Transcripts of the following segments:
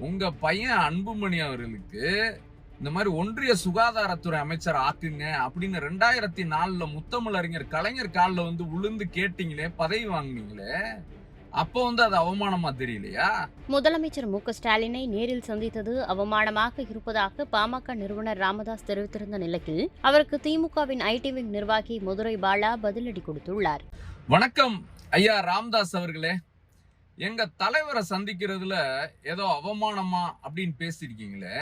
உங்க பையன் அன்புமணி அவர்களுக்கு இந்த மாதிரி ஒன்றிய சுகாதாரத்துறை அமைச்சர் ஆக்குங்க அப்படின்னு ரெண்டாயிரத்தி நாலுல முத்தமிழறிஞர் கலைஞர் காலில் வந்து விழுந்து கேட்டீங்களே பதவி வாங்குனீங்களே அப்போ வந்து அது அவமானமா தெரியலையா? முதலமைச்சர் மு க ஸ்டாலினை நேரில் சந்தித்தது அவமானமாக இருப்பதாக பாமக நிறுவனர் ராமதாஸ் தெரிவித்திருந்த நிலையில் அவருக்கு திமுகவின் ஐடி விங் நிர்வாகி மதுரை பாலா பதிலடி கொடுத்துள்ளார். வணக்கம் ஐயா ராம்தாஸ் அவர்களே. எங்க தலைவரை சந்திக்கிறதுல ஏதோ அவமானமா அப்படின்னு பேசியிருக்கீங்களே?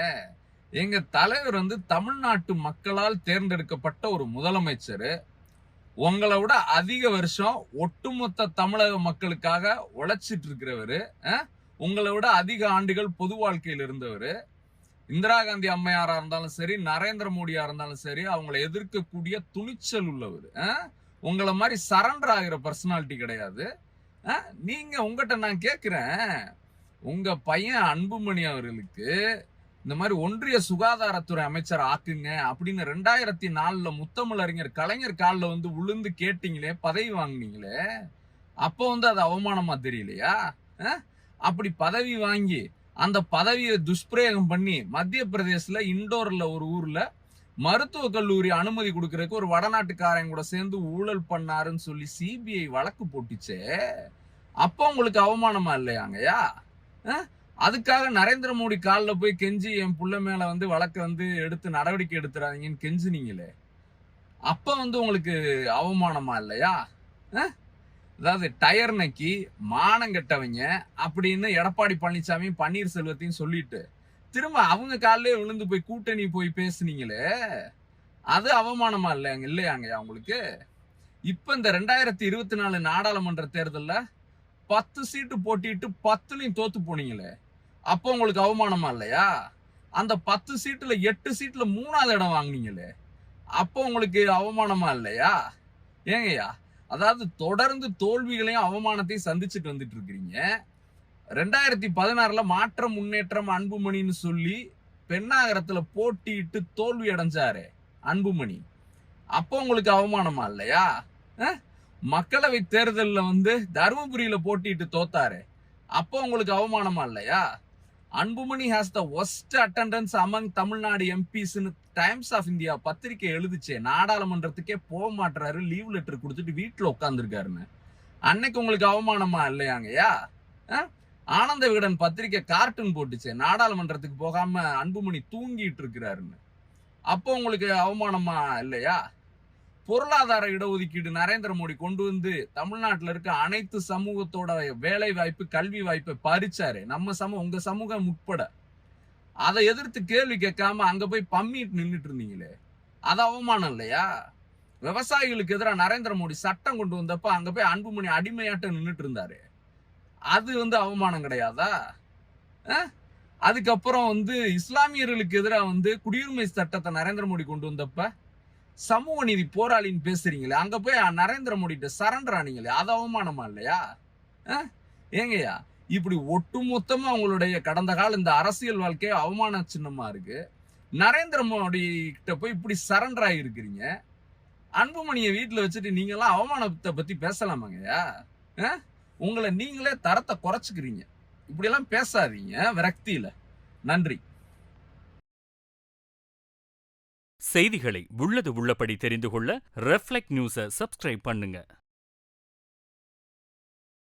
எங்க தலைவர் வந்து தமிழ்நாட்டு மக்களால் தேர்ந்தெடுக்கப்பட்ட ஒரு முதலமைச்சர். உங்களை விட அதிக வருஷம் ஒட்டுமொத்த தமிழக மக்களுக்காக உழைச்சிட்டு இருக்கிறவரு உங்களை விட அதிக ஆண்டுகள் பொது வாழ்க்கையில் இருந்தவர். இந்திரா காந்தி அம்மையாரா இருந்தாலும் சரி நரேந்திர மோடியா இருந்தாலும் சரி அவங்களை எதிர்க்கக்கூடிய துணிச்சல் உள்ளவர் உங்களை மாதிரி சரண்டர் ஆகிற பர்சனாலிட்டி கிடையாது. நீங்க உங்ககிட்ட நான் கேட்கிறேன் உங்க பையன் அன்புமணி அவர்களுக்கு இந்த மாதிரி ஒன்றிய சுகாதாரத்துறை அமைச்சர் ஆக்குங்க அப்படின்னு ரெண்டாயிரத்தி நாலுல முத்தமிழறிஞர் கலைஞர் காலில் வந்து உளுந்து கேட்டீங்களே பதவி வாங்கினீங்களே அப்போ வந்து அது அவமானமா தெரியலையா? அப்படி பதவி வாங்கி அந்த பதவியை துஷ்பிரயோகம் பண்ணி மத்திய பிரதேசல இண்டோர்ல ஒரு ஊர்ல மருத்துவக் கல்லூரி அனுமதி கொடுக்கறதுக்கு ஒரு வடநாட்டுக்காரன் கூட சேர்ந்து ஊழல் பண்ணாருன்னு சொல்லி சிபிஐ வழக்கு போட்டுச்சே. அப்போ உங்களுக்கு அவமானமா இல்லையாங்கய்யா? அதுக்காக நரேந்திர மோடி காலில் போய் கெஞ்சி என் புள்ள மேல வந்து வழக்கை வந்து எடுத்து நடவடிக்கை எடுத்துறாதீங்கன்னு கெஞ்சுனீங்களே. அப்ப வந்து உங்களுக்கு அவமானமா இல்லையா? அதாவது டயர் நக்கி மானம் கெட்டவங்க அப்படின்னு எடப்பாடி பழனிசாமி பன்னீர்செல்வத்தையும் சொல்லிட்டு திரும்ப அவங்க காலிலே விழுந்து போய் கூட்டணி போய் பேசுனீங்களே அது அவமானமா இல்லையாங்க இல்லையாங்கய்யா உங்களுக்கு இப்ப இந்த ரெண்டாயிரத்தி இருபத்தி நாலு நாடாளுமன்ற தேர்தலில் பத்து சீட்டு போட்டிட்டு பத்துலையும் தோத்து போனீங்களே அப்போ உங்களுக்கு அவமானமா இல்லையா? அந்த பத்து சீட்டுல எட்டு சீட்டுல மூணாவது இடம் வாங்குனீங்களே அப்போ உங்களுக்கு அவமானமா இல்லையா? ஏங்கய்யா அதாவது தொடர்ந்து தோல்விகளையும் அவமானத்தையும் சந்திச்சுட்டு வந்துட்டு இருக்கிறீங்க. ரெண்டாயிரத்தி பதினாறுல மாற்றம் முன்னேற்றம் அன்புமணின்னு சொல்லி பெண்ணாகரத்துல போட்டியிட்டு தோல்வி அடைஞ்சாரு அன்புமணி. அப்போ உங்களுக்கு அவமானமா இல்லையா? மக்களவை தேர்தலில் வந்து தருமபுரியில போட்டிட்டு தோத்தாரு. அப்போ உங்களுக்கு அவமானமா இல்லையா? Anbumani has the worst attendance among Tamil Nadu எம்பிஸ்னு Times of India பத்திரிக்கை எழுதிச்சே. நாடாளுமன்றத்துக்கே போக மாட்டுறாரு லீவ் லெட்டர் கொடுத்துட்டு வீட்டில் உட்காந்துருக்காருன்னு அன்னைக்கு உங்களுக்கு அவமானமா இல்லையாங்கய்யா? ஆ? ஆனந்த விகடன் பத்திரிக்கை கார்ட்டூன் போட்டுச்சே. நாடாளுமன்றத்துக்கு போகாம அன்புமணி தூங்கிட்டு இருக்கிறாருன்னு. அப்போ உங்களுக்கு அவமானமா இல்லையா? பொருளாதார இடஒதுக்கீடு நரேந்திர மோடி கொண்டு வந்து தமிழ்நாட்டில் இருக்க அனைத்து சமூகத்தோட வேலை வாய்ப்பு கல்வி வாய்ப்பை பறிச்சாரு. நம்ம சமூகம் உங்க சமூகம் உட்பட. அதை எதிர்த்து கேள்வி கேட்காம அங்க போய் பம்மிட்டு நின்றுட்டு இருந்தீங்களே. அது அவமானம் இல்லையா? விவசாயிகளுக்கு எதிராக நரேந்திர மோடி சட்டம் கொண்டு வந்தப்ப அங்க போய் அன்புமணி அடிமையாட்ட நின்றுட்டு இருந்தாரு. அது வந்து அவமானம் கிடையாதா? அதுக்கப்புறம் வந்து இஸ்லாமியர்களுக்கு எதிராக வந்து குடியுரிமை சட்டத்தை நரேந்திர மோடி கொண்டு வந்தப்ப சமூக நீதி போராளின்னு பேசுறீங்களே அங்க போய் நரேந்திர மோடிட்ட சரண்டர் ஆனீங்களே அது அவமானமா இல்லையா? ஏங்கய்யா இப்படி ஒட்டுமொத்தமா அவங்களுடைய கடந்த கால இந்த அரசியல் வாழ்க்கையை அவமான சின்னமா இருக்கு. நரேந்திர மோடி கிட்ட போய் இப்படி சரண்டர் ஆகிருக்கிறீங்க அன்புமணியை வீட்டில் வச்சுட்டு நீங்களாம் அவமானத்தை பத்தி பேசலாமாங்கய்யா? ஆ? உங்களை நீங்களே தரத்தை குறைச்சிக்கிறீங்க. இப்படியெல்லாம் பேசாதீங்க. விரக்தியில். நன்றி. செய்திகளை உள்ளது உள்ளபடி தெரிந்து கொள்ள ரெஃப்ளெக்ட் நியூஸை சப்ஸ்கிரைப் பண்ணுங்க.